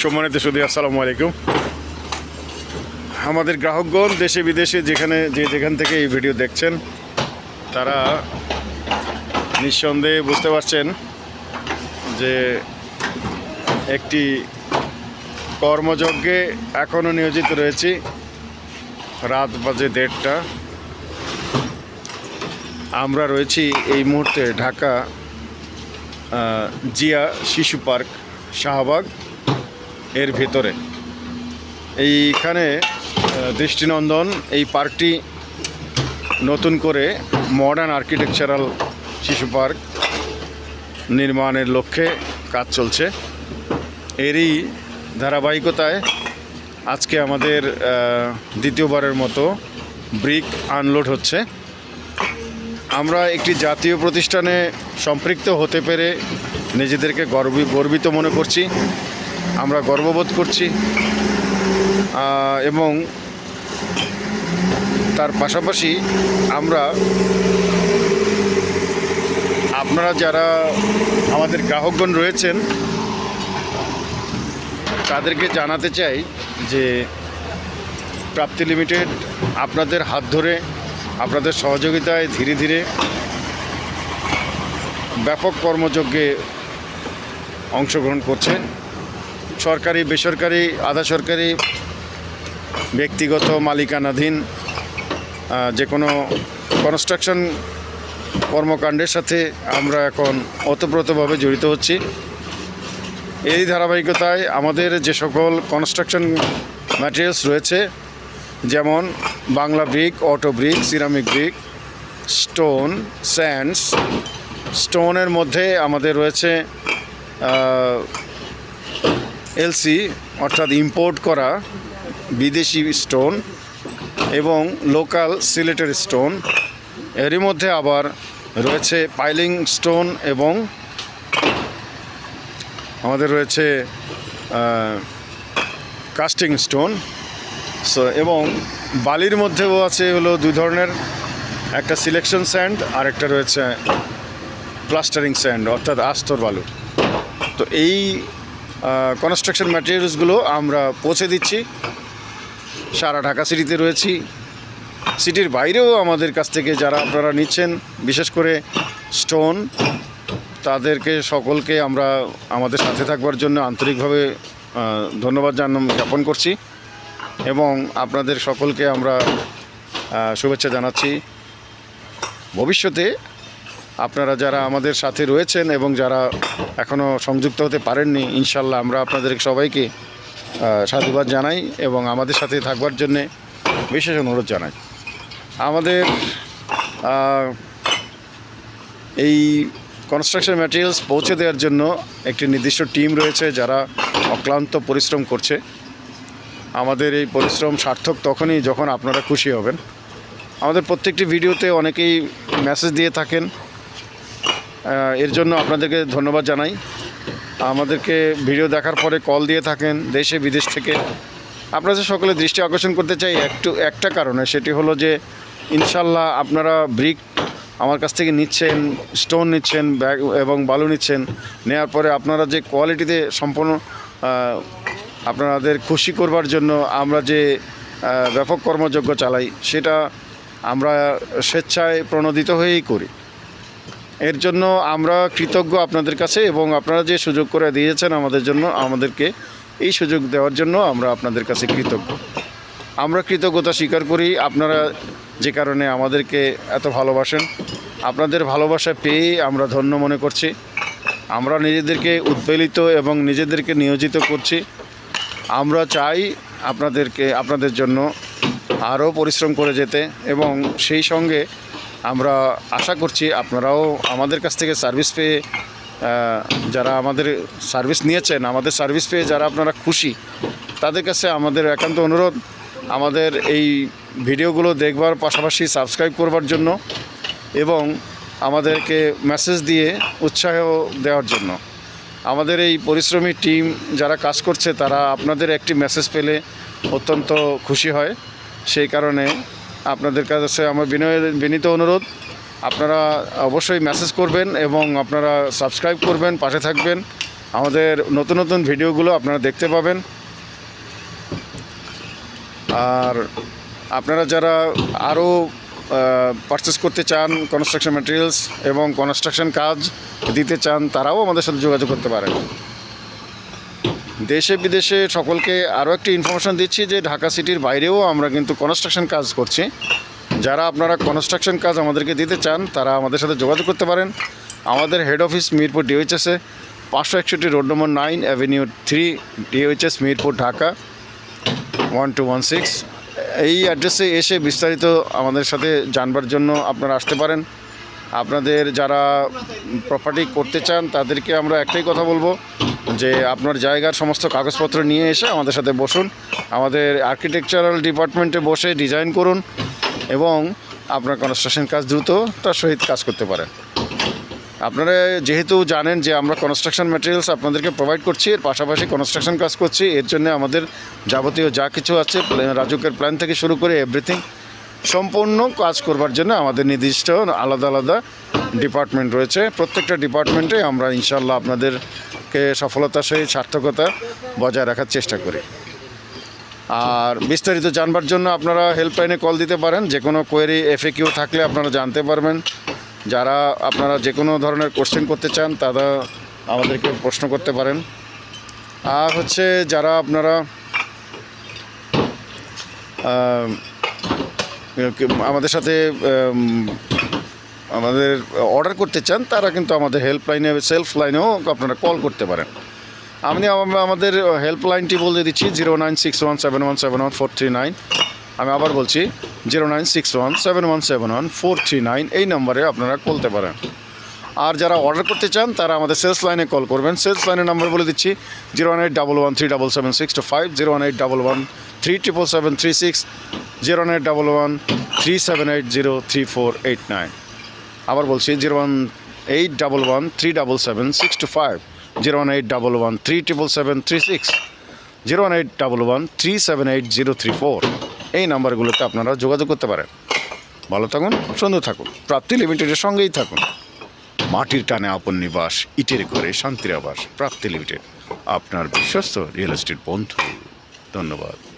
সম্মানিত সুদী আসসালামু আলাইকুম। আমাদের গ্রাহকগণ, দেশে বিদেশে যেখানে, যে যেখান থেকে এই ভিডিও দেখছেন, তারা নিঃসন্দেহে বুঝতে পারছেন যে একটি কর্মযজ্ঞে এখনও নিয়োজিত রয়েছি। রাত বাজে দেড়টা। আমরা রয়েছি এই মুহূর্তে ঢাকা জিয়া শিশু পার্ক, শাহবাগ। এর ভেতরে। এইখানে দৃষ্টিনন্দন এই পার্কটি নতুন করে মডার্ন আর্কিটেকচারাল শিশু পার্ক নির্মাণের লক্ষ্যে কাজ চলছে। এরই ধারাবাহিকতায় আজকে আমাদের দ্বিতীয়বারের মতো ব্রিক আনলোড হচ্ছে। আমরা একটি জাতীয় প্রতিষ্ঠানে সম্পৃক্ত হতে পেরে নিজেদেরকে গর্বি, গর্বিত মনে করছি। আমরা গর্ববোধ করছি এবং তার পাশাপাশি আমরা আপনারা যারা আমাদের গ্রাহকগণ রয়েছেন, তাদেরকে জানাতে চাই যে প্রাপ্তি লিমিটেড আপনাদের হাত ধরে, আপনাদের সহযোগিতায় ধীরে ধীরে ব্যাপক কর্মযজ্ঞে অংশগ্রহণ করছে। সরকারি, বেসরকারি, আধা সরকারি, ব্যক্তিগত, মালিকানাধীন যে কোনো কনস্ট্রাকশন কর্মকাণ্ডের সাথে আমরা এখন ওতপ্রোতভাবে জড়িত হচ্ছি। এই ধারাবাহিকতায় আমাদের যে সকল কনস্ট্রাকশন ম্যাটেরিয়ালস রয়েছে, যেমন Bangla brick auto brick ceramic brick stone sands স্টোনের মধ্যে আমাদের রয়েছে এলসি অর্থাৎ ইম্পোর্ট করা বিদেশি স্টোন এবং লোকাল সিলেটের স্টোন এরই মধ্যে আবার রয়েছে পাইলিং স্টোন এবং আমাদের রয়েছে কাস্টিং স্টোন সো এবং বালির মধ্যেও আছে হলো দুই ধরনের, একটা সিলেকশন স্যান্ড আর একটা রয়েছে প্লাস্টারিং স্যান্ড অর্থাৎ আস্তর বালু। তো এই কনস্ট্রাকশন ম্যাটেরিয়ালসগুলো আমরা পৌঁছে দিচ্ছি। সারা ঢাকা সিটিতে রয়েছি। সিটির বাইরেও আমাদের কাছ থেকে যারা আপনারা নিচ্ছেন, বিশেষ করে স্টোন তাদেরকে সকলকে আমরা আমাদের সাথে থাকবার জন্য আন্তরিকভাবে ধন্যবাদ জানান, জ্ঞাপন করছি। এবং আপনাদের সকলকে আমরা শুভেচ্ছা জানাচ্ছি। ভবিষ্যতে আপনারা যারা আমাদের সাথে রয়েছেন এবং যারা এখনও সংযুক্ত হতে পারেননি, ইনশাল্লাহ আমরা আপনাদের সবাইকে সাধুবাদ জানাই এবং আমাদের সাথে থাকবার জন্যে বিশেষ অনুরোধ জানাই। আমাদের এই কনস্ট্রাকশন ম্যাটেরিয়ালস পৌঁছে দেওয়ার জন্য একটি নির্দিষ্ট টিম রয়েছে যারা অক্লান্ত পরিশ্রম করছে। আমাদের এই পরিশ্রম সার্থক তখনই যখন আপনারা খুশি হবেন। আমাদের প্রত্যেকটি ভিডিওতে অনেকেই মেসেজ দিয়ে থাকেন এর জন্য আপনাদেরকে ধন্যবাদ জানাই। আমাদেরকে ভিডিও দেখার পরে কল দিয়ে থাকেন দেশে বিদেশ থেকে। আপনাদের সকলে দৃষ্টি আকর্ষণ করতে চাই, একটু, একটা কারণে সেটি হলো যে ইনশাল্লাহ আপনারা ব্রিক আমার কাছ থেকে নিচ্ছেন, স্টোন নিচ্ছেন, ব্যাগ এবং বালু নিচ্ছেন নেওয়ার পরে আপনারা যে কোয়ালিটিতে সম্পূর্ণ আপনাদের খুশি করবার জন্য আমরা যে ব্যাপক কর্মযজ্ঞ চালাই, সেটা আমরা স্বেচ্ছায় প্রণোদিত হয়েই করি। এর জন্য আমরা কৃতজ্ঞ আপনাদের কাছে এবং আপনারা যে সুযোগ করে দিয়েছেন আমাদের জন্য, আমাদেরকে এই সুযোগ দেওয়ার জন্য আমরা আপনাদের কাছে কৃতজ্ঞ। আমরা কৃতজ্ঞতা স্বীকার করি, আপনারা যে কারণে আমাদেরকে এত ভালোবাসেন। আপনাদের ভালোবাসা পেয়ে আমরা ধন্য মনে করছি। আমরা নিজেদেরকে উদ্বেলিত এবং নিজেদেরকে নিয়োজিত করছি। আমরা চাই আপনাদেরকে, আপনাদের জন্য আরও পরিশ্রম করে যেতে এবং সেই সঙ্গে আমরা আশা করছি আপনারাও আমাদের কাছ থেকে সার্ভিস পেয়ে যারা আমাদের সার্ভিস নিয়েছেন, আমাদের সার্ভিস পেয়ে যারা আপনারা খুশি, তাদের কাছে আমাদের একান্ত অনুরোধ, আমাদের এই ভিডিওগুলো দেখবার পাশাপাশি সাবস্ক্রাইব করবার জন্য এবং আমাদেরকে মেসেজ দিয়ে উৎসাহ দেওয়ার জন্য। আমাদের এই পরিশ্রমী টিম যারা কাজ করছে, তারা আপনাদের একটি মেসেজ পেলে অত্যন্ত খুশি হয়। সেই কারণে আপনাদের কাছে আমার বিনয় বিনীত অনুরোধ। আপনারা অবশ্যই মেসেজ করবেন এবং আপনারা সাবস্ক্রাইব করবেন, পাশে থাকবেন। আমাদের নতুন নতুন ভিডিওগুলো আপনারা দেখতে পাবেন। আর আপনারা যারা আরও পারচেস করতে চান কনস্ট্রাকশন ম্যাটেরিয়ালস এবং কনস্ট্রাকশন কাজ দিতে চান, তারাও আমাদের সাথে যোগাযোগ করতে পারেন। দেশে বিদেশে সকলকে আরও একটি ইনফরমেশন দিচ্ছি যে ঢাকা সিটির বাইরেও আমরা কিন্তু কনস্ট্রাকশন কাজ করছি। যারা আপনারা কনস্ট্রাকশন কাজ আমাদেরকে দিতে চান, তারা আমাদের সাথে যোগাযোগ করতে পারেন। আমাদের হেড অফিস মিরপুর ডিওএইচএসে পাঁচশো একষট্টি road number nine avenue three DOHS Mirpur Dhaka one two one six এই অ্যাড্রেসে এসে বিস্তারিত আমাদের সাথে জানবার জন্য আপনারা আসতে পারেন। আপনাদের যারা প্রপার্টি করতে চান, তাদেরকে আমরা একটাই কথা বলব যে আপনার জায়গার সমস্ত কাগজপত্র নিয়ে এসে আমাদের সাথে বসুন, আমাদের আর্কিটেকচারাল ডিপার্টমেন্টে বসে ডিজাইন করুন এবং আপনার কনস্ট্রাকশন কাজ দ্রুত তার সহিত কাজ করতে পারেন। আপনারা যেহেতু জানেন যে আমরা কনস্ট্রাকশন ম্যাটেরিয়ালস আপনাদেরকে প্রোভাইড করছি, এর পাশাপাশি কনস্ট্রাকশন কাজ করছি, এর জন্য আমাদের যাবতীয় যা কিছু আছে রাজুকের প্ল্যান থেকে শুরু করে এভরিথিং সম্পূর্ণ কাজ করবার জন্য আমাদের নির্দিষ্ট আলাদা আলাদা ডিপার্টমেন্ট রয়েছে। প্রত্যেকটা ডিপার্টমেন্টে আমরা ইনশাল্লাহ আপনাদেরকে সফলতার সহিত সার্থকতা বজায় রাখার চেষ্টা করি। আর বিস্তারিত জানবার জন্য আপনারা হেল্পলাইনে কল দিতে পারেন। যে কোনো কোয়েরি এফএ কিউ থাকলে আপনারা জানতে পারবেন। যারা আপনারা যে কোনো ধরনের কোশ্চেন করতে চান, তারা আমাদেরকে প্রশ্ন করতে পারেন। আর হচ্ছে যারা আপনারা আমাদের সাথে আমাদের অর্ডার করতে চান, তারা কিন্তু আমাদের হেল্পলাইনে সেলফ লাইনেও আপনারা কল করতে পারেন। আমি আমাদের হেল্পলাইনটি বলে দিচ্ছি zero nine six one seven one seven one four three nine আমি আবার বলছি zero nine six one seven one seven one four three nine এই নম্বরে আপনারা করতে পারেন। আর যারা অর্ডার করতে চান, তারা আমাদের সেলস লাইনে কল করবেন। সেলস লাইনের নাম্বার বলে দিচ্ছি zero one eight double one three double seven six two five zero one eight double one three triple seven three six zero one eight double one three seven eight zero three four eight nine আবার বলছি, zero one eight double one three double seven six two five. Zero one eight double one three triple seven three six. Zero one eight double one three seven eight zero three four. এই নাম্বারগুলোতে আপনারা যোগাযোগ করতে পারেন। ভালো থাকুন, সুন্দর থাকুন, প্রাপ্তি লিমিটেডের সঙ্গেই থাকুন। মাটির টানে আপন নিবাস, ইটের করে শান্তির আবাস, প্রাপ্তি লিমিটেড। আপনার বিশ্বস্ত রিয়েল এস্টেট বন্ধু। ধন্যবাদ।